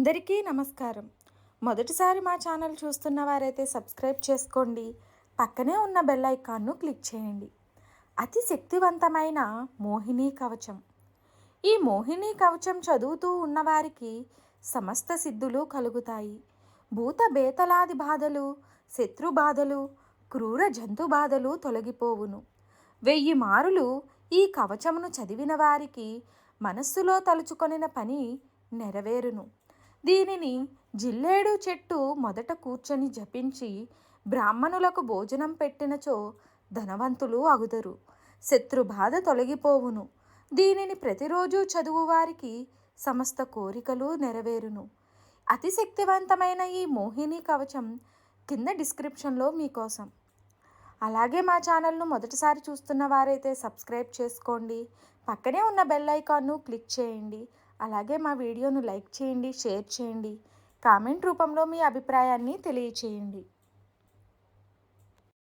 అందరికీ నమస్కారం. మొదటిసారి మా ఛానల్ చూస్తున్న వారైతే సబ్స్క్రైబ్ చేసుకోండి. పక్కనే ఉన్న బెల్ ఐకాన్ను క్లిక్ చేయండి. అతి శక్తివంతమైన మోహిని కవచం. ఈ మోహిని కవచం చదువుతూ ఉన్నవారికి సమస్త సిద్ధులు కలుగుతాయి. భూత బేతలాది బాధలు శత్రు బాధలు క్రూర జంతు బాధలు తొలగిపోవును. వెయ్యి మారులు ఈ కవచమును చదివిన వారికి మనస్సులో తలుచుకొనిన పని నెరవేరును. దీనిని జిల్లేడు చెట్టు మొదట కూర్చొని జపించి బ్రాహ్మణులకు భోజనం పెట్టినచో ధనవంతులు అగుదరు శత్రు బాధ తొలగిపోవును. దీనిని ప్రతిరోజు చదువు వారికి సమస్త కోరికలు నెరవేరును. అతిశక్తివంతమైన ఈ మోహిని కవచం కింద డిస్క్రిప్షన్లో మీకోసం. అలాగే మా ఛానల్ను మొదటిసారి చూస్తున్న వారైతే సబ్స్క్రైబ్ చేసుకోండి. పక్కనే ఉన్న బెల్ ఐకాన్ను క్లిక్ చేయండి. అలాగే మా వీడియోను లైక్ చేయండి షేర్ చేయండి. కామెంట్ రూపంలో మీ అభిప్రాయాన్ని తెలియచేయండి.